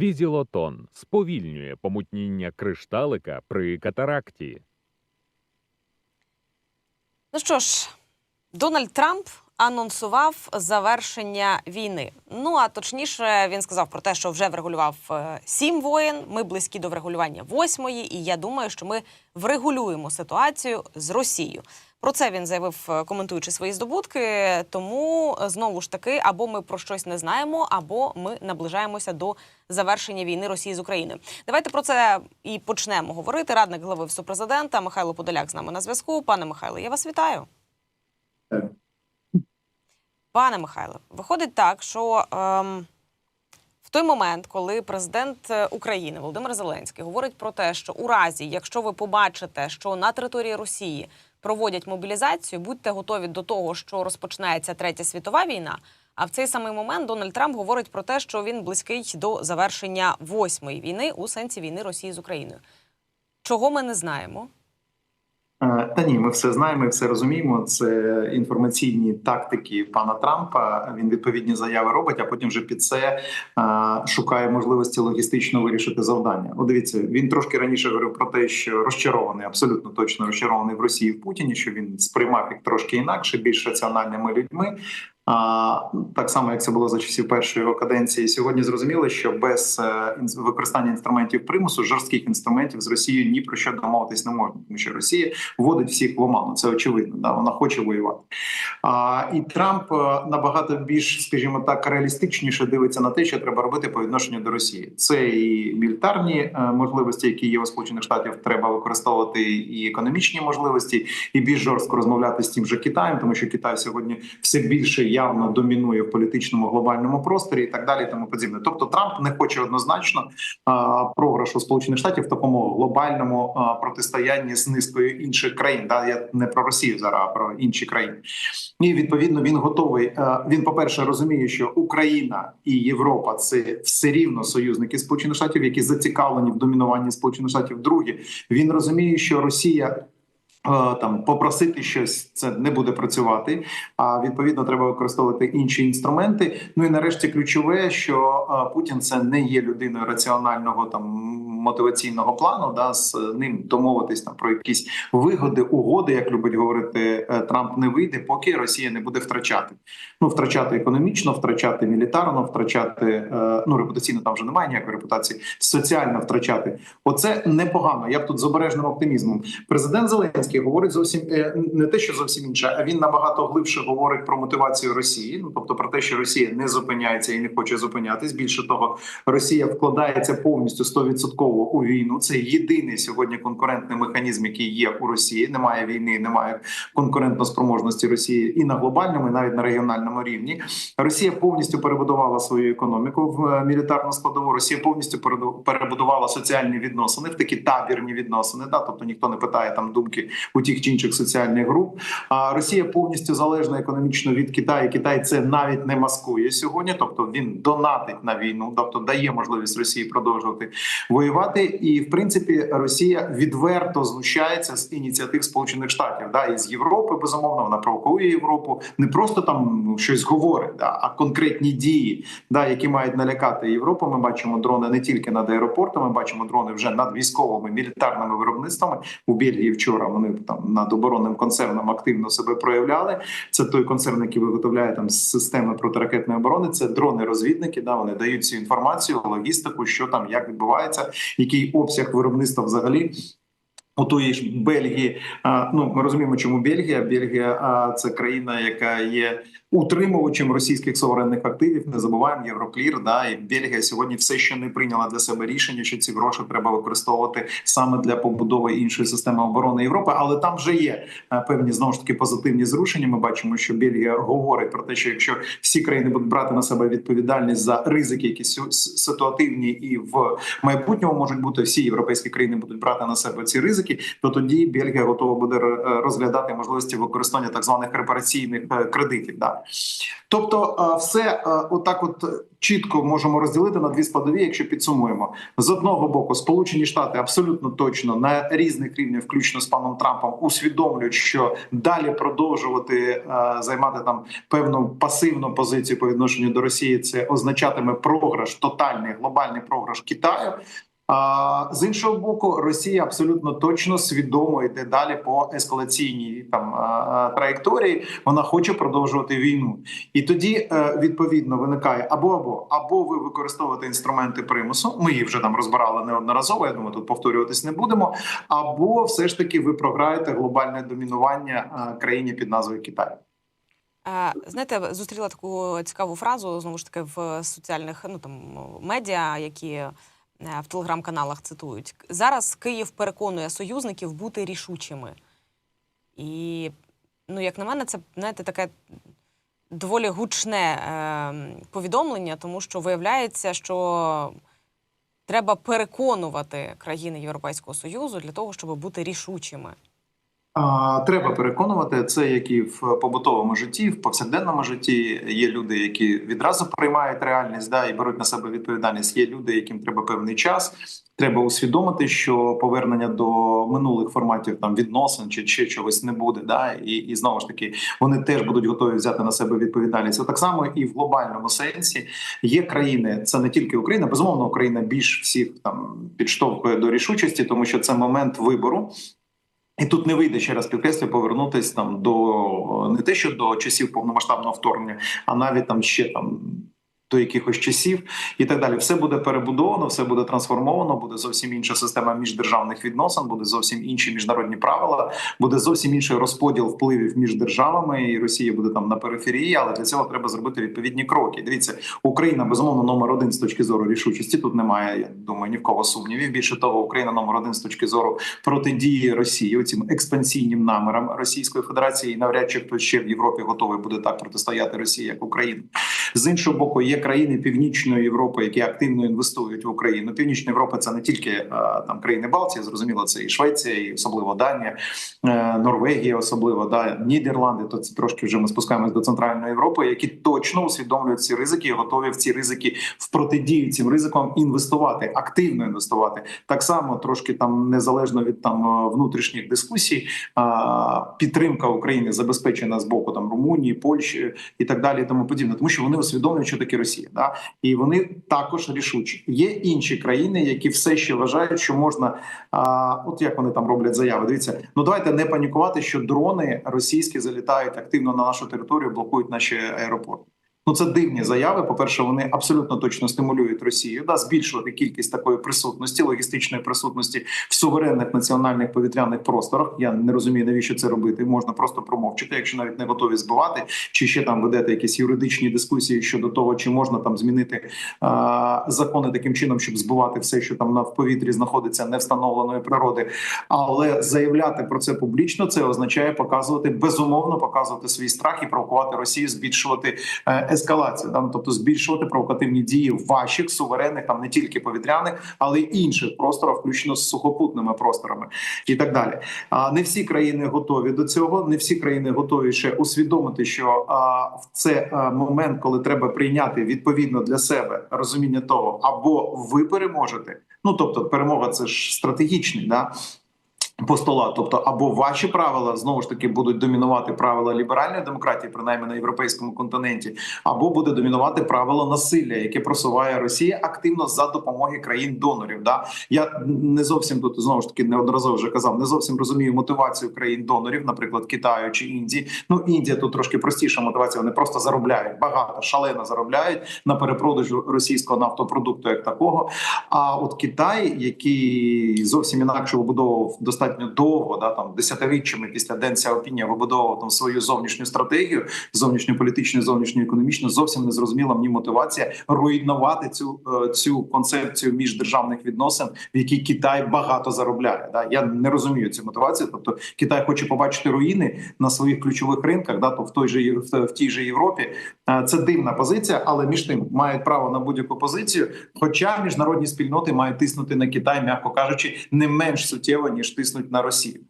Візілотон сповільнює помутніння кришталика при катаракті. Ну що ж, Дональд Трамп анонсував завершення війни. Ну а точніше, він сказав про те, що вже врегулював е, сім воєн. Ми близькі до врегулювання восьмої, і я думаю, що ми врегулюємо ситуацію з Росією. Про це він заявив, е, коментуючи свої здобутки. Тому е, знову ж таки, або ми про щось не знаємо, або ми наближаємося до завершення війни Росії з Україною. Давайте про це і почнемо говорити. Радник глави Всепрезидента Михайло Подоляк з нами на зв'язку. Пане Михайло, я вас вітаю. Пане Михайле, виходить так, що ем, в той момент, коли президент е, України Володимир Зеленський говорить про те, що у разі, якщо ви побачите, що на території Росії проводять мобілізацію, будьте готові до того, що розпочинається третя світова війна. А в цей самий момент Дональд Трамп говорить про те, що він близький до завершення восьмої війни у сенсі війни Росії з Україною. Чого ми не знаємо? Е, Та ні, ми все знаємо, і все розуміємо. Це інформаційні тактики пана Трампа. Він відповідні заяви робить, а потім вже під це е, шукає можливості логістично вирішити завдання. О, дивіться, він трошки раніше говорив про те, що розчарований, абсолютно точно розчарований в Росії в Путіні, що він сприймав їх трошки інакше, більш раціональними людьми. А, так само, як це було за часів першої його каденції, сьогодні зрозуміло, що без е, використання інструментів примусу, жорстких інструментів з Росією ні про що домовитись не можна, тому що Росія вводить всіх в оману. Це очевидно. Да, вона хоче воювати. А, і Трамп е, набагато більш, скажімо так, реалістичніше дивиться на те, що треба робити по відношенню до Росії. Це і мілітарні е, можливості, які є у Сполучених Штатів, треба використовувати, і економічні можливості, і більш жорстко розмовляти з тим же Китаєм, тому що Китай сьогодні все більше явно домінує в політичному глобальному просторі, і так далі, і тому подібне. Тобто Трамп не хоче однозначно а, програшу Сполучених Штатів в такому глобальному а, протистоянні з низкою інших країн. Да, я не про Росію зараз, а про інші країни. І відповідно він готовий. е, Він, по перше, розуміє, що Україна і Європа це все рівно союзники Сполучених Штатів, які зацікавлені в домінуванні Сполучених Штатів. Друге, він розуміє, що Росія. Е, Там попросити щось це не буде працювати. А відповідно треба використовувати інші інструменти. Ну і нарешті ключове, що е, Путін це не є людиною раціонального там мотиваційного плану. Да з ним домовитись там про якісь вигоди, угоди, як любить говорити е, Трамп, не вийде, поки Росія не буде втрачати. Ну втрачати економічно, втрачати мілітарно, втрачати ну репутаційно там вже немає ніякої репутації, соціально втрачати. Оце непогано. Я б тут з обережним оптимізмом. Президент Зеленський говорить зовсім е, не те, що зовсім інше, а він набагато глибше говорить про мотивацію Росії. Ну тобто про те, що Росія не зупиняється і не хоче зупинятись. Більше того, Росія вкладається повністю 100% у війну. Це єдиний сьогодні конкурентний механізм, який є у Росії. Немає війни, немає конкурентоспроможності Росії і на глобальному, і навіть на регіональному рівні. Росія повністю перебудувала свою економіку в е, мілітарну складову. Росія повністю перебудувала соціальні відносини в такі табірні відносини. Да, тобто ніхто не питає там думки у тих чи інших соціальних груп. А Росія повністю залежна економічно від Китаю. Китай це навіть не маскує сьогодні. Тобто він донатить на війну, тобто дає можливість Росії продовжувати воювати. І в принципі Росія відверто знущається з ініціатив Сполучених Штатів, да і з Європи. Безумовно, вона провокує Європу не просто там ну, щось говорить, да, а конкретні дії, да, які мають налякати Європу. Ми бачимо дрони не тільки над аеропортами, бачимо дрони вже над військовими мілітарними виробництвами. У Бельгії вчора вони там над оборонним концерном активно себе проявляли. Це той концерн, який виготовляє там системи протиракетної оборони. Це дрони-розвідники. Да, вони дають цю інформацію, логістику, що там як відбувається, який обсяг виробництва взагалі. У тої ж Бельгії, ну ми розуміємо, чому Бельгія. Бельгія це країна, яка є утримувачем російських суверенних активів. Не забуваємо Євроклір. Да і Бельгія сьогодні все ще не прийняла для себе рішення, що ці гроші треба використовувати саме для побудови іншої системи оборони Європи. Але там вже є певні знову ж таки позитивні зрушення. Ми бачимо, що Бельгія говорить про те, що якщо всі країни будуть брати на себе відповідальність за ризики, які ситуативні і в майбутньому можуть бути, всі європейські країни будуть брати на себе ці ризики. Ризики, то тоді Бельгія готова буде е, розглядати можливості використання так званих репараційних е, кредитів. Да. Тобто, е, все отак, от чітко можемо розділити на дві складові, якщо підсумуємо з одного боку, Сполучені Штати абсолютно точно на різних рівнях, включно з паном Трампом, усвідомлюють, що далі продовжувати займати там певну пасивну позицію по відношенню до Росії, це означатиме програш, тотальний глобальний програш Китаю. З іншого боку, Росія абсолютно точно свідомо йде далі по ескалаційній там е, траєкторії. Вона хоче продовжувати війну, і тоді е, відповідно виникає або або або ви використовуєте інструменти примусу. Ми їх вже там розбирали неодноразово. Я думаю, тут повторюватись не будемо. Або все ж таки ви програєте глобальне домінування е, країні під назвою Китай. Е, Знаєте, зустріла таку цікаву фразу знову ж таки в соціальних ну там медіа, які е, в телеграм-каналах цитують. Зараз Київ переконує союзників бути рішучими. І, ну, як на мене, це знаєте, таке доволі гучне е, повідомлення, тому що виявляється, що треба переконувати країни Європейського Союзу для того, щоб бути рішучими. Треба переконувати це, як і в побутовому житті, в повсякденному житті. Є люди, які відразу приймають реальність, да і беруть на себе відповідальність. Є люди, яким треба певний час. Треба усвідомити, що повернення до минулих форматів там відносин чи ще чогось не буде. Да, і і знову ж таки вони теж будуть готові взяти на себе відповідальність. Так само і в глобальному сенсі є країни. Це не тільки Україна, безумовно, Україна більш всіх там підштовхує до рішучості, тому що це момент вибору. І тут не вийде ще раз підкреслю повернутися там до не те, що до часів повномасштабного вторгнення, а навіть там ще там. До якихось часів і так далі, все буде перебудовано, все буде трансформовано. Буде зовсім інша система міждержавних відносин, буде зовсім інші міжнародні правила, буде зовсім інший розподіл впливів між державами. І Росія буде там на периферії, але для цього треба зробити відповідні кроки. Дивіться, Україна безумовно номер один з точки зору рішучості. Тут немає, я думаю, ні в кого сумнівів. Більше того, Україна номер один з точки зору протидії Росії, оцім експансійним намірам Російської Федерації. І навряд чи хтось ще в Європі готовий буде так протистояти Росії, як Україна. З іншого боку, є країни Північної Європи, які активно інвестують в Україну. Північна Європа це не тільки е, там країни Балтії, зрозуміло, це і Швеція, і особливо Данія, е, Норвегія, особливо да Нідерланди. То це трошки вже ми спускаємось до центральної Європи, які точно усвідомлюють ці ризики, і готові в ці ризики в протидію цим ризикам інвестувати, активно інвестувати. Так само трошки там незалежно від там е, внутрішніх дискусій, підтримка України забезпечена з боку там Румунії, Польщі і так далі, і тому подібне, тому що вони усвідомлюють, що таке Росія, да і вони також рішучі. Є інші країни, які все ще вважають, що можна, а, от як вони там роблять заяви. Дивіться, ну давайте не панікувати, що дрони російські залітають активно на нашу територію, блокують наші аеропорти. Ну, це дивні заяви. По перше, вони абсолютно точно стимулюють Росію да збільшувати кількість такої присутності, логістичної присутності в суверенних національних повітряних просторах. Я не розумію, навіщо це робити. Можна просто промовчати, якщо навіть не готові збивати, чи ще там ведете якісь юридичні дискусії щодо того, чи можна там змінити а, закони таким чином, щоб збивати все, що там на в повітрі знаходиться невстановленої природи. Але заявляти про це публічно це означає показувати безумовно, показувати свій страх і провокувати Росію, збільшувати. Е, ескалацію, да? Ну, тобто збільшувати провокативні дії ваших суверенних, там не тільки повітряних, але й інших просторах, включно з сухопутними просторами, і так далі. А не всі країни готові до цього. Не всі країни готові ще усвідомити, що в це момент, коли треба прийняти відповідно для себе розуміння того, або ви переможете. Ну тобто, перемога це ж стратегічний да Постола, тобто або ваші правила знову ж таки будуть домінувати правила ліберальної демократії, принаймні на європейському континенті, або буде домінувати правило насилля, яке просуває Росія активно за допомоги країн-донорів. Да я не зовсім тут знову ж таки неодноразово вже казав, не зовсім розумію мотивацію країн-донорів, наприклад, Китаю чи Індії. Ну Індія тут трошки простіша мотивація. Вони просто заробляють багато, шалено заробляють на перепродажу російського нафтопродукту, як такого. А от Китай, який зовсім інакше вибудовував достатньо достатньо довго, да там десятиріччями після Ден Сяопіня вибудовував там свою зовнішню стратегію, зовнішньополітичну, зовнішньоекономічну, зовсім не зрозуміла мені мотивація руйнувати цю е, цю концепцію міждержавних відносин, в якій Китай багато заробляє. Да я не розумію цю мотивацію. Тобто Китай хоче побачити руїни на своїх ключових ринках, да то в той же в тій же Європі. Е, це дивна позиція, але між тим мають право на будь-яку позицію. Хоча міжнародні спільноти мають тиснути на Китай, м'яко кажучи, не менш суттєво ніж тиснуть тиснуть на Росію.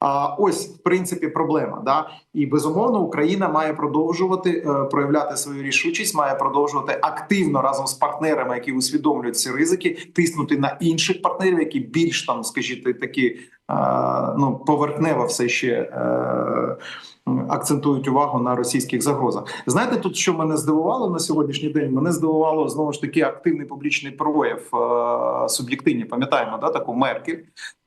А ось в принципі проблема. Да? І безумовно Україна має продовжувати е, проявляти свою рішучість, має продовжувати активно разом з партнерами, які усвідомлюють ці ризики, тиснути на інших партнерів, які більш там, скажіть, такі е, ну поверхнево все ще. Е, Акцентують увагу на російських загрозах. Знаєте, тут що мене здивувало на сьогоднішній день? Мене здивувало знову ж таки активний публічний прояв е, суб'єктивні. Пам'ятаємо, да таку Меркель.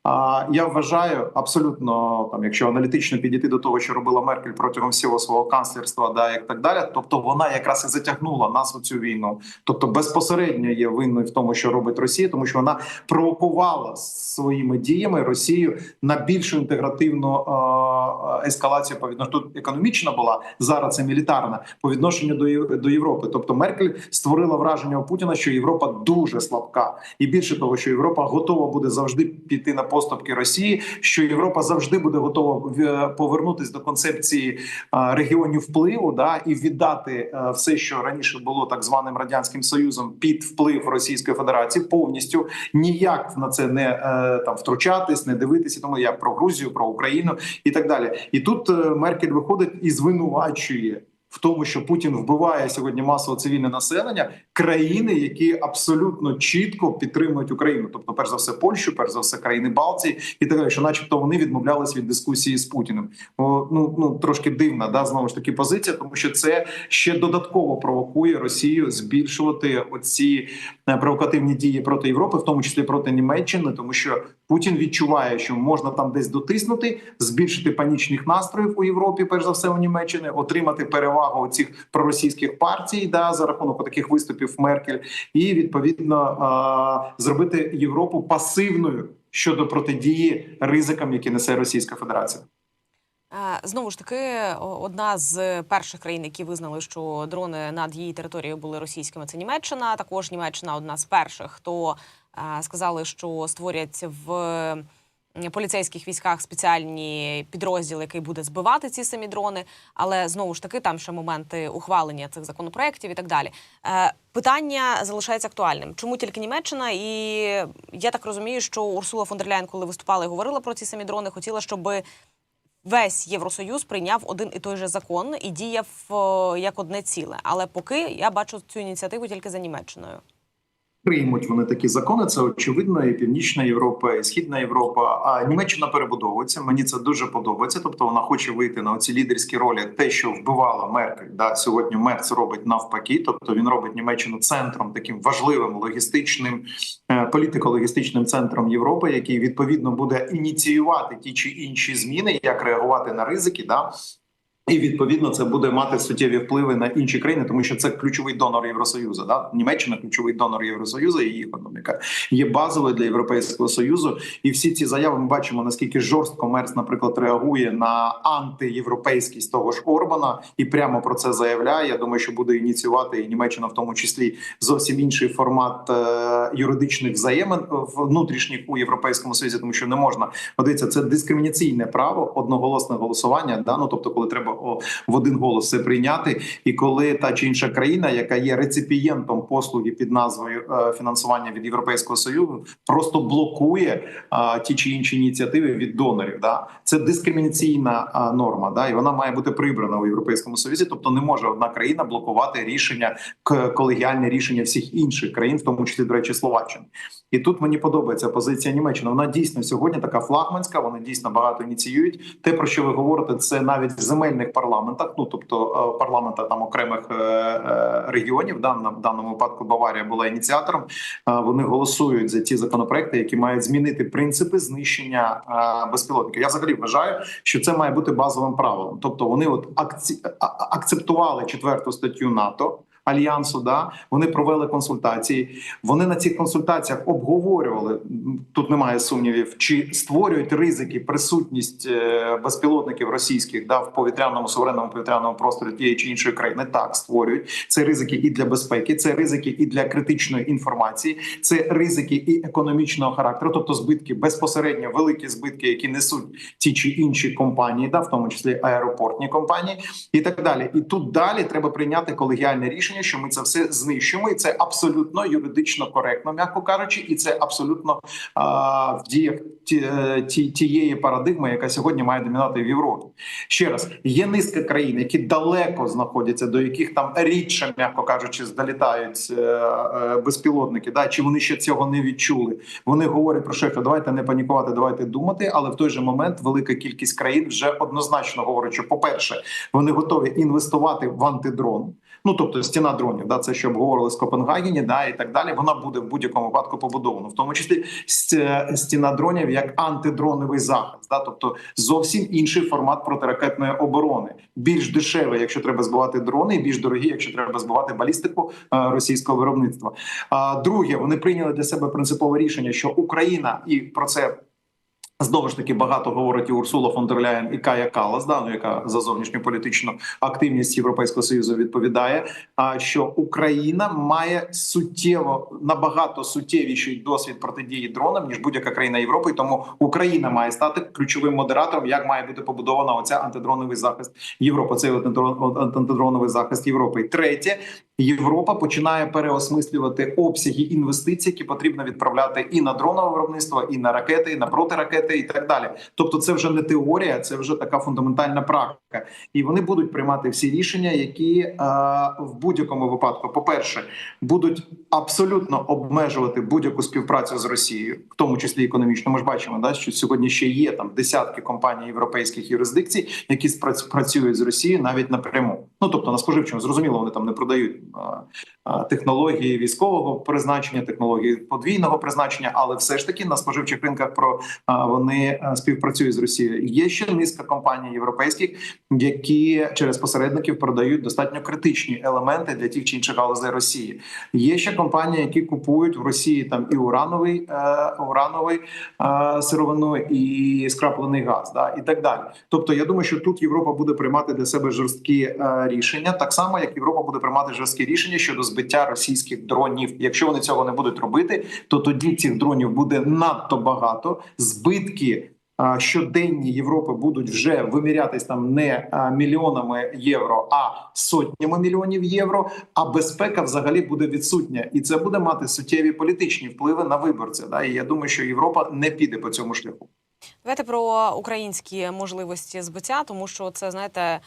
А я вважаю абсолютно там, якщо аналітично підійти до того, що робила Меркель протягом всього свого канцлерства, да як так далі, тобто вона якраз і затягнула нас у цю війну, тобто безпосередньо є винною в тому, що робить Росія, тому що вона провокувала своїми діями Росію на більшу інтегративну е, ескалацію по відношенню. Тут економічна була зараз це мілітарна по відношенню до до Європи. Тобто Меркель створила враження у Путіна, що Європа дуже слабка, і більше того, що Європа готова буде завжди піти на поступки Росії, що Європа завжди буде готова в- повернутись до концепції е, регіонів впливу, да і віддати е, все, що раніше було так званим радянським союзом, під вплив Російської Федерації, повністю ніяк на це не е, там втручатись, не дивитися. Тому я про Грузію, про Україну і так далі. І тут е, Меркель виходить і звинувачує. В тому, що Путін вбиває сьогодні масово цивільне населення країни, які абсолютно чітко підтримують Україну, тобто, перш за все, Польщу, перш за все, країни Балтії і так далі, що, начебто, вони відмовлялись від дискусії з Путіним. О, ну ну трошки дивна, да знову ж таки позиція, тому що це ще додатково провокує Росію збільшувати оці е, провокативні дії проти Європи, в тому числі проти Німеччини, тому що Путін відчуває, що можна там десь дотиснути, збільшити панічних настроїв у Європі, перш за все у Німеччини, отримати перевагу цих проросійських партій, да за рахунок таких виступів Меркель, і відповідно зробити Європу пасивною щодо протидії ризикам, які несе Російська Федерація. Е, Знову ж таки, одна з перших країн, які визнали, що дрони над її територією були російськими, це Німеччина. Також Німеччина одна з перших, хто сказали, що створять в поліцейських військах спеціальні підрозділи, який буде збивати ці самі дрони. Але знову ж таки, там ще моменти ухвалення цих законопроєктів і так далі. Е, Питання залишається актуальним. Чому тільки Німеччина? І я так розумію, що Урсула фон дер Ляйн, коли виступала і говорила про ці самі дрони, хотіла, щоби весь Євросоюз прийняв один і той же закон і діяв е, як одне ціле. Але поки я бачу цю ініціативу тільки за Німеччиною. Приймуть вони такі закони. Це очевидно, і Північна Європа, і Східна Європа. А Німеччина перебудовується. Мені це дуже подобається. Тобто вона хоче вийти на оці лідерські ролі. Те, що вбивала Меркель, да сьогодні Мерц робить навпаки. Тобто він робить Німеччину центром таким важливим логістичним е, політико-логістичним центром Європи, який відповідно буде ініціювати ті чи інші зміни, як реагувати на ризики. Да і відповідно це буде мати суттєві впливи на інші країни, тому що це ключовий донор Євросоюзу. Да? Німеччина ключовий донор Євросоюзу. Її економіка є базовою для Європейського союзу. І всі ці заяви ми бачимо наскільки жорстко Мерц, наприклад, реагує на антиєвропейськість того ж Орбана і прямо про це заявляє. Я думаю, що буде ініціювати і Німеччина, в тому числі зовсім інший формат е, юридичних взаємин внутрішніх у європейському союзі, тому що не можна Подивіться, це дискримінаційне право одноголосне голосування. Да? Ну, тобто, коли треба в один голос все прийняти, і коли та чи інша країна, яка є реципієнтом послуги під назвою е, фінансування від Європейського союзу, просто блокує е, ті чи інші ініціативи від донорів. Да? Це дискримінаційна е, норма, да? і вона має бути прибрана у європейському союзі. Тобто, не може одна країна блокувати рішення колегіальне рішення всіх інших країн, в тому числі до речі, Словаччини. І тут мені подобається позиція Німеччини. Вона дійсно сьогодні така флагманська. Вони дійсно багато ініціюють. Те про що ви говорите, це навіть в земельних парламентах. Ну тобто е, парламента там окремих е, е, регіонів. Да, в даному випадку Баварія була ініціатором. Вони голосують за ті законопроекти, які мають змінити принципи знищення безпілотників. Я взагалі вважаю, що це має бути базовим правилом. Тобто вони от акцептували четверту статтю НАТО. Альянсу, да вони провели консультації. Вони на цих консультаціях обговорювали тут. Немає сумнівів, чи створюють ризики присутність е, безпілотників російських да в повітряному суверенному повітряному просторі тієї чи іншої країни. Так створюють це ризики і для безпеки, це ризики і для критичної інформації, це ризики і економічного характеру, тобто збитки безпосередньо великі збитки, які несуть ті чи інші компанії, да в тому числі аеропортні компанії, і так далі. І тут далі треба прийняти колегіальне рішення. Рішення, що ми це все знищимо, і це абсолютно юридично коректно, м'яко кажучи, і це абсолютно а, в діях ті, е, ті, тієї парадигми, яка сьогодні має домінувати в Європі. Ще раз є низка країн, які далеко знаходяться, до яких там рідше, м'яко кажучи, здолітають е, е, безпілотники. Да, чи вони ще цього не відчули? Вони говорять про що, давайте не панікувати, давайте думати. Але в той же момент велика кількість країн вже однозначно говорить, що, по-перше, вони готові інвестувати в антидрон. Ну тобто стіна дронів, да, це що обговорили з Копенгагені, да і так далі. Вона буде в будь-якому випадку побудована, в тому числі стіна дронів як антидроновий захист. Да, тобто зовсім інший формат протиракетної оборони, більш дешевий, якщо треба збивати дрони, і більш дорогі, якщо треба збивати балістику е, російського виробництва. Друге, вони прийняли для себе принципове рішення, що Україна і про це. Знову ж таки багато говорить і Урсула фон дер Ляєн і Кая Калас, да, ну, яка за зовнішню політичну активність Європейського союзу відповідає. А що Україна має суттєво набагато суттєвіший досвід протидії дронам ніж будь-яка країна Європи. І тому Україна має стати ключовим модератором, як має бути побудована оця антидроновий захист Європи. Цей антидроновий захист Європи. І третє, Європа починає переосмислювати обсяги інвестицій, які потрібно відправляти і на дронове виробництво, і на ракети, і на протиракети, і так далі. Тобто, це вже не теорія, це вже така фундаментальна практика, і вони будуть приймати всі рішення, які е, в будь-якому випадку, по перше, будуть абсолютно обмежувати будь-яку співпрацю з Росією, в тому числі економічно. Ми ж бачимо, да що сьогодні ще є там десятки компаній європейських юрисдикцій, які спрац- працюють з Росією навіть напряму. Ну тобто на споживчому зрозуміло, вони там не продають технології військового призначення, технології подвійного призначення, але все ж таки на споживчих ринках про вони співпрацюють з Росією. Є ще низка компаній європейських, які через посередників продають достатньо критичні елементи для тих чи інших галузей Росії. Є ще компанії, які купують в Росії там і урановий е, урановий е, сировину, і скраплений газ, да і так далі. Тобто, я думаю, що тут Європа буде приймати для себе жорсткі е, рішення, так само як Європа буде приймати жорсткі рішення щодо збиття російських дронів. Якщо вони цього не будуть робити, то тоді цих дронів буде надто багато. Збитки щоденні Європи будуть вже вимірятись там не мільйонами євро, а сотнями мільйонів євро. А безпека взагалі буде відсутня, і це буде мати суттєві політичні впливи на виборця. Да? І я думаю, що Європа не піде по цьому шляху. Давайте про українські можливості збиття, тому що це знаєте,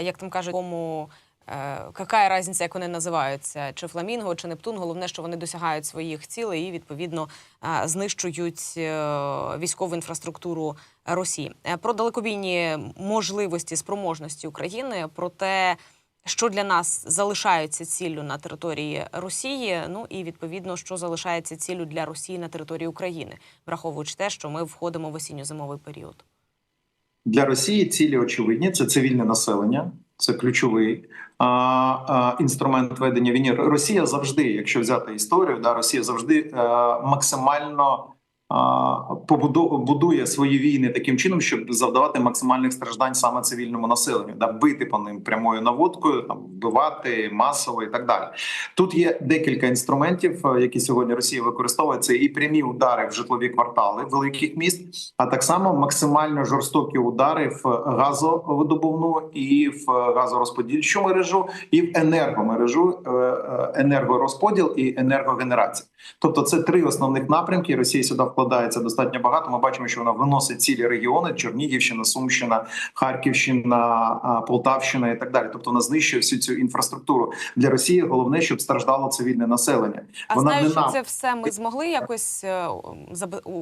як там кажуть, кому е, яка різниця, як вони називаються, чи фламінго, чи Нептун. Головне, що вони досягають своїх цілей і відповідно е, знищують е, військову інфраструктуру Росії. Е, Про далекобійні можливості спроможності України, про те. Що для нас залишається ціллю на території Росії? Ну і відповідно, що залишається ціллю для Росії на території України, враховуючи те, що ми входимо в осінньо-зимовий період. Для Росії цілі очевидні: це цивільне населення, це ключовий а, а, інструмент ведення війни. Росія завжди, якщо взяти історію, да Росія завжди а, максимально а, побудо- будує свої війни таким чином, щоб завдавати максимальних страждань саме цивільному населенню, да бити по ним прямою наводкою, там вбивати масово і так далі. Тут є декілька інструментів, е, які сьогодні Росія використовує. Це і прямі удари в житлові квартали великих міст, а так само максимально жорстокі удари в газовидобувну і в газорозподільчу мережу, і в енергомережу, е, е, енергорозподіл і енергогенерація. Тобто, це три основних напрямки. Росія сюди вкладається достатньо багато. Ми бачимо, що вона виносить цілі регіони: Чернігівщина, Сумщина, Харківщина, Полтавщина і так далі. Тобто, вона знищує всю цю інфраструктуру для Росії. Головне, щоб страждало цивільне населення. А Вона знаючи ненав- це все, ми змогли якось е,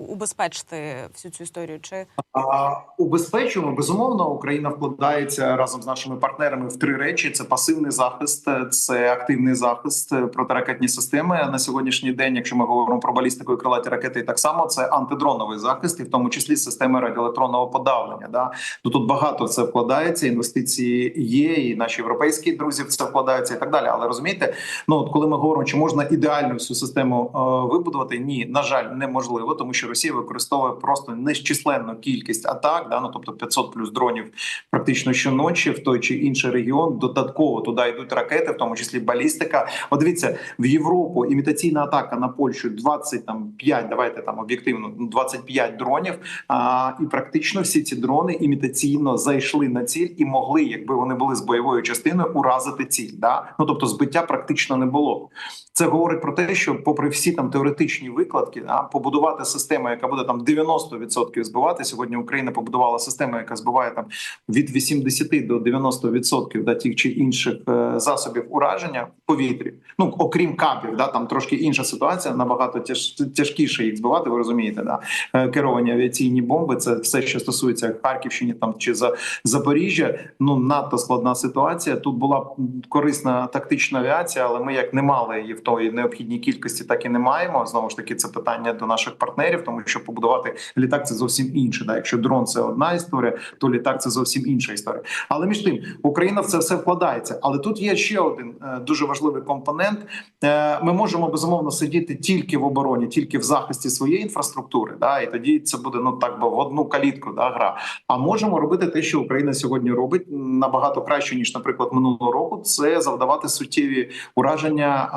убезпечити всю цю історію? Чи А, убезпечуємо безумовно. Україна вкладається разом з нашими партнерами в три речі: це пасивний захист, це активний захист, е, протиракетні системи на сьогоднішній день. Якщо ми говоримо про балістику і крилаті ракети, так само це антидроновий захист, і в тому числі системи радіоелектронного подавлення. Да ну тут багато це вкладається. Інвестиції є, і наші європейські друзі в це вкладаються, і так далі. Але розумієте, ну от коли ми говоримо, чи можна ідеально всю систему е, вибудувати, ні, на жаль, неможливо, тому що Росія використовує просто незчисленну кількість атак, да, ну тобто 500 плюс дронів практично щоночі в той чи інший регіон. Додатково туди йдуть ракети, в тому числі балістика. От дивіться, в Європу імітаційна атака на Польщу 25, давайте там об'єктивно об'єктивно ну, 25 дронів. А, і практично всі ці дрони імітаційно зайшли на ціль і могли, якби вони були з бойовою частиною, уразити ціль. Да? Ну тобто збиття практично не було. Це говорить про те, що, попри всі там теоретичні викладки, да, побудувати систему, яка буде там 90% збивати. Сьогодні Україна побудувала систему, яка збиває там від 80 до 90% да, тих чи інших е, засобів ураження в повітрі. Ну окрім кабів, да там трошки інша ситуація. Набагато тяж, тяжкіше їх збивати. Ви розумієте, да Е, керовані авіаційні бомби. Це все, що стосується Харківщини, там чи за Запоріжжя. Ну надто складна ситуація. Тут була корисна тактична авіація, але ми як не мали її в тої необхідній кількості, так і не маємо. Знову ж таки, це питання до наших партнерів, тому що побудувати літак це зовсім інше. Да? Якщо дрон це одна історія, то літак це зовсім інша історія. Але між тим Україна в це все вкладається. Але тут є ще один е, дуже важливий компонент. Е, Ми можемо безумовно сидіти тільки в обороні, тільки в захисті своєї інфраструктури. Да, і тоді це буде ну так би в одну калітку да, гра. А можемо робити те, що Україна сьогодні робить набагато краще ніж, наприклад, минулого року. Це завдавати суттєві ураження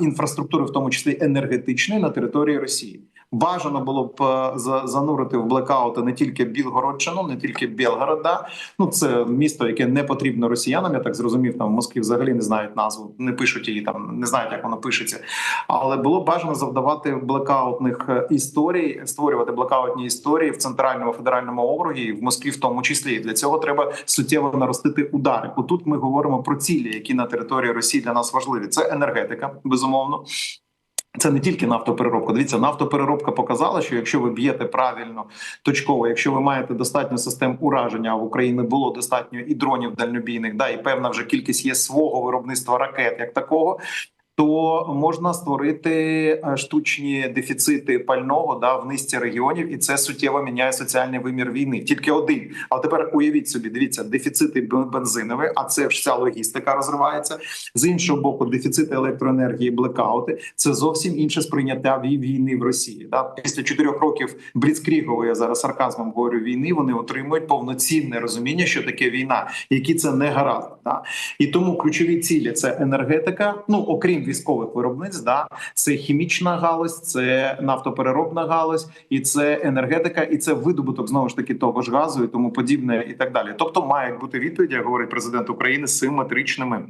інфраструктури, в тому числі енергетичної, на території Росії. Бажано було б е, занурити в блекаути не тільки Білгородчину, не тільки Білгород. Да? Ну це місто, яке не потрібно росіянам. Я так зрозумів. Там в Москві взагалі не знають назву, не пишуть її там, не знають, як воно пишеться. Але було б бажано завдавати блекаутних е, історій, створювати блекаутні історії в центральному федеральному округі, і в Москві, в тому числі. Для цього треба суттєво наростити удари. Отут ми говоримо про цілі, які на території Росії для нас важливі. Це енергетика, безумовно. Це не тільки нафтопереробка. Дивіться, нафтопереробка показала, що якщо ви б'єте правильно точково, якщо ви маєте достатньо систем ураження, а в Україні було достатньо і дронів дальнобійних, да і певна вже кількість є свого виробництва ракет, як такого. То можна створити е, штучні дефіцити пального да в низці регіонів, і це суттєво міняє соціальний вимір війни. Тільки один. А тепер уявіть собі, дивіться, дефіцити бен- бензинові, а це ж вся логістика розривається. З іншого боку, дефіцити електроенергії, блекаути це зовсім інше сприйняття війни в Росії. Да? Після чотирьох років бліцкрігової зараз сарказмом говорю війни. Вони отримують повноцінне розуміння, що таке війна, які це не гаразд. Да? І тому ключові цілі це енергетика. Ну окрім військових виробництв, да це хімічна галузь, це нафтопереробна галузь, і це енергетика, і це видобуток знову ж таки того ж газу і тому подібне, і так далі. Тобто мають бути відповіді, як говорить президент України, симетричними.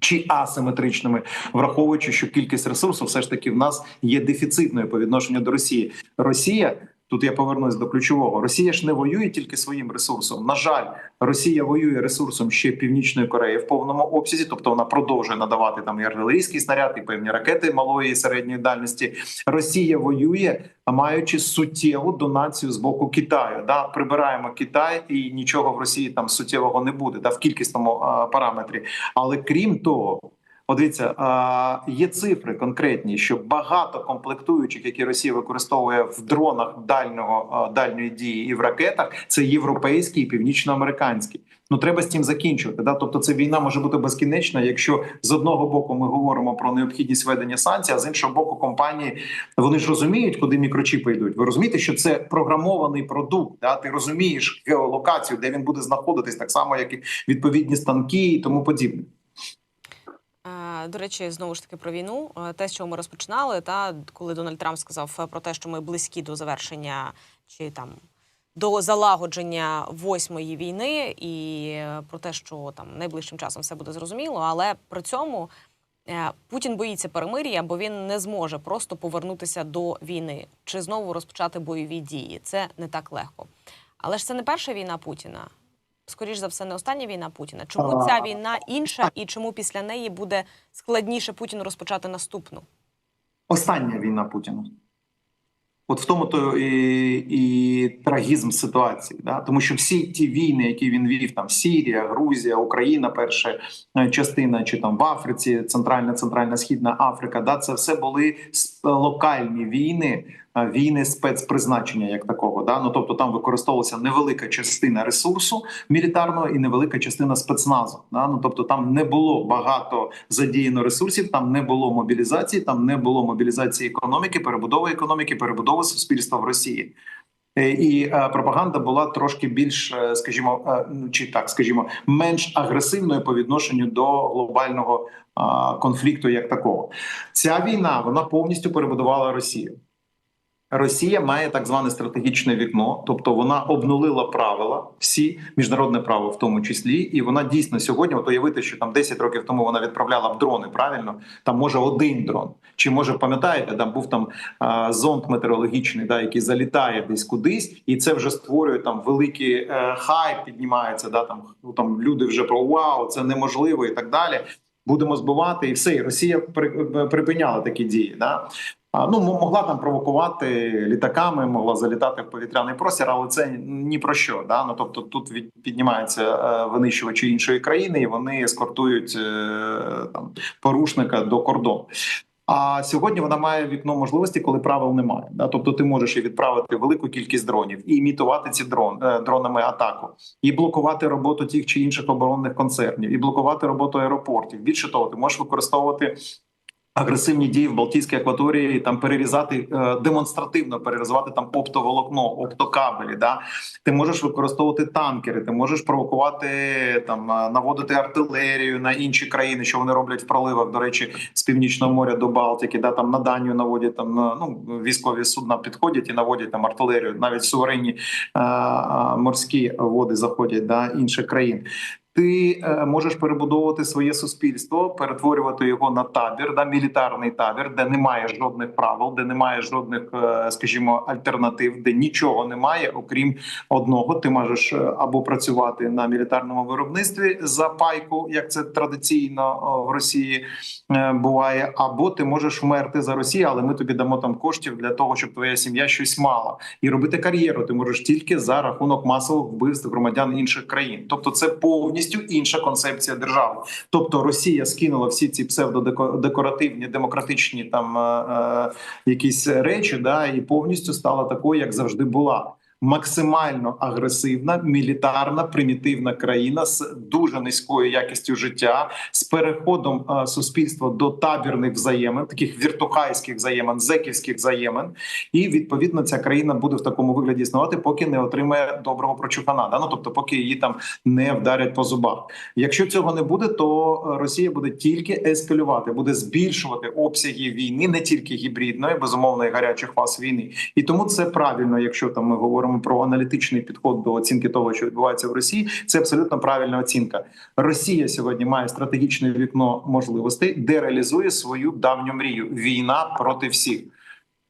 Чи асиметричними, враховуючи, що кількість ресурсу все ж таки в нас є дефіцитною по відношенню до Росії. Росія тут я повернусь до ключового. Росія ж не воює тільки своїм ресурсом. На жаль, Росія воює ресурсом ще Північної Кореї в повному обсязі, тобто вона продовжує надавати там і артилерійський снаряд, і певні ракети малої і середньої дальності. Росія воює, маючи суттєву донацію з боку Китаю. Да, прибираємо Китай, і нічого в Росії там суттєвого не буде, да в кількісному а, параметрі. Але крім того. От дивіться, а, є цифри конкретні, що багато комплектуючих, які Росія використовує в дронах дальнього дальньої дії і в ракетах, це європейські і північноамериканські. Ну треба з цим закінчувати. Да? Тобто, це війна може бути безкінечна, якщо з одного боку ми говоримо про необхідність ведення санкцій, а з іншого боку, компанії вони ж розуміють, куди мікрочіпи йдуть. Ви розумієте, що це програмований продукт. Да? Ти розумієш геолокацію, де він буде знаходитись, так само, як і відповідні станки і тому подібне. Е, До речі, знову ж таки про війну. Е, Те, з чого ми розпочинали, та коли Дональд Трамп сказав е, про те, що ми близькі до завершення чи там до залагодження восьмої війни, і про те, що там найближчим часом все буде зрозуміло, але при цьому Путін боїться перемир'я, бо він не зможе просто повернутися до війни чи знову розпочати бойові дії. Це не так легко. Але ж це не перша війна Путіна. Скоріш за все, не остання війна Путіна. Чому ця війна інша, і чому після неї буде складніше Путіну розпочати наступну? Остання війна Путіна. От в тому то і, і трагізм ситуації, да? тому що всі ті війни, які він вів, там Сірія, Грузія, Україна, перша е, частина, чи там в Африці, Центральна, Центральна Східна Африка, да, це все були локальні війни, е, війни спецпризначення, як такого. Да? Ну тобто там використовувалася невелика частина ресурсу мілітарного і невелика частина спецназу. Да? Ну тобто там не було багато задіяно ресурсів, там не було мобілізації, там не було мобілізації економіки, перебудови економіки, перебудови суспільства в Росії. Е, І е, пропаганда була трошки більш, е, скажімо, ну, чи так, скажімо, менш агресивною по відношенню до глобального конфлікту, як такого. Ця війна вона повністю перебудувала Росію. Росія має так зване стратегічне вікно, тобто вона обнулила правила, всі міжнародне право, в тому числі, і вона дійсно сьогодні, от уявити, що там 10 років тому вона відправляла б дрони. Правильно, там може один дрон, чи може пам'ятаєте, там був там а, зонд метеорологічний, да, який залітає десь кудись, і це вже створює там великий е, хайп, піднімається. Да, там ну там люди вже про вау, це неможливо і так далі. Будемо збивати, і все. І Росія при- припиняла такі дії. Да? Ну, могла там провокувати літаками, могла залітати в повітряний простір, але це ні про що. Да? Ну, тобто тут від, піднімаються е, винищувачі іншої країни, і вони ескортують е, там порушника до кордону. А сьогодні вона має вікно можливості, коли правил немає. Да? Тобто ти можеш і відправити велику кількість дронів, і імітувати ці дрон е, дронами атаку, і блокувати роботу тих чи інших оборонних концернів, і блокувати роботу аеропортів. Більше того, ти можеш використовувати агресивні дії в Балтійській акваторії, там перерізати е, демонстративно перерізати там оптоволокно, оптокабелі. Да? Ти можеш використовувати танкери, ти можеш провокувати там е, наводити артилерію на інші країни, що вони роблять в проливах. До речі, з північного моря до Балтики, да там на Данію наводять там е, ну військові судна підходять і наводять там артилерію, навіть суверенні е, е, морські води заходять да інших країн. Ти е, можеш перебудовувати своє суспільство, перетворювати його на табір, да, мілітарний табір, де немає жодних правил, де немає жодних, е, скажімо, альтернатив, де нічого немає, окрім одного. Ти можеш е, або працювати на мілітарному виробництві за пайку, як це традиційно в Росії буває, або ти можеш вмерти за Росію, але ми тобі дамо там коштів для того, щоб твоя сім'я щось мала, і робити кар'єру. Ти можеш тільки за рахунок масових вбивств громадян інших країн. Тобто, це повністю інша концепція держави. Тобто Росія скинула всі ці псевдодекоративні, демократичні там е, е, якісь речі, да і повністю стала такою, як завжди була. Максимально агресивна, мілітарна, примітивна країна з дуже низькою якістю життя, з переходом е, суспільства до табірних взаємин, таких віртухайських взаємин, зеківських взаємин, і відповідно ця країна буде в такому вигляді існувати, поки не отримає доброго прочухана. Да? Ну тобто, поки її там не вдарять по зубах. Якщо цього не буде, то е, Росія буде тільки ескалювати, буде збільшувати обсяги війни, не тільки гібридної, безумовно, і гарячих фаз війни. І тому це правильно, якщо там ми говоримо про аналітичний підход до оцінки того, що відбувається в Росії, це абсолютно правильна оцінка. Росія сьогодні має стратегічне вікно можливостей, де реалізує свою давню мрію війна проти всіх.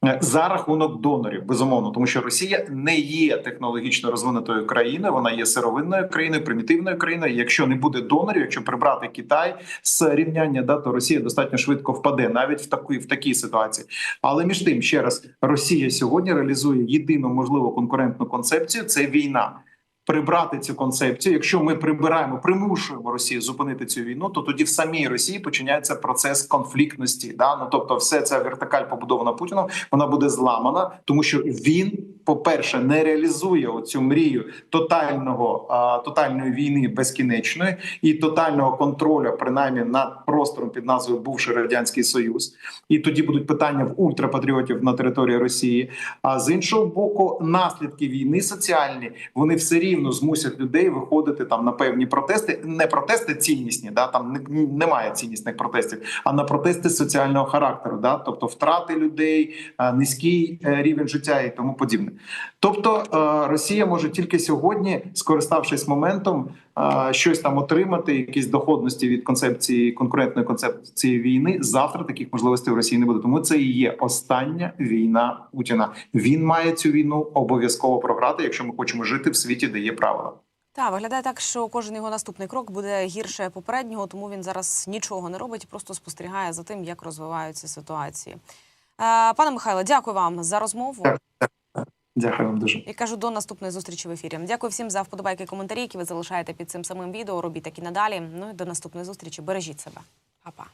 Е, За рахунок донорів, безумовно, тому що Росія не є технологічно розвинутою країною, вона є сировинною країною, примітивною країною. Якщо не буде донорів, якщо прибрати Китай з рівняння, да, то Росія достатньо швидко впаде навіть в такій в такій ситуації. Але між тим, ще раз, Росія сьогодні реалізує єдину можливу конкурентну концепцію це війна. Прибрати цю концепцію, якщо ми прибираємо, примушуємо Росію зупинити цю війну, то тоді в самій Росії починається процес конфліктності. Да? Ну тобто, все ця вертикаль побудована Путіном, вона буде зламана, тому що він, по-перше, не реалізує оцю мрію тотального а, тотальної війни безкінечної і тотального контролю, принаймні над простором під назвою Бувший радянський Союз. І тоді будуть питання в ультрапатріотів на території Росії. А з іншого боку, наслідки війни соціальні вони все рівно змусять людей виходити там на певні протести, не протести ціннісні, да там не- немає ціннісних протестів, а на протести соціального характеру, да, тобто втрати людей, е, низький е, рівень життя і тому подібне. Тобто е, Росія може тільки сьогодні, скориставшись моментом, щось там отримати, якісь доходності від концепції конкурентної концепції війни. Завтра таких можливостей в Росії не буде. Тому це і є остання війна Путіна. Він має цю війну обов'язково програти, якщо ми хочемо жити в світі, де є правила. Та виглядає так, що кожен його наступний крок буде гірше попереднього, тому він зараз нічого не робить, просто спостерігає за тим, як розвиваються ситуації. Е, Пане Михайло, дякую вам за розмову. Так. Дякую вам дуже. І кажу до наступної зустрічі в ефірі. Дякую всім за вподобайки коментарі, які ви залишаєте під цим самим відео. Робіть так і надалі. Ну і до наступної зустрічі. Бережіть себе. Па-па.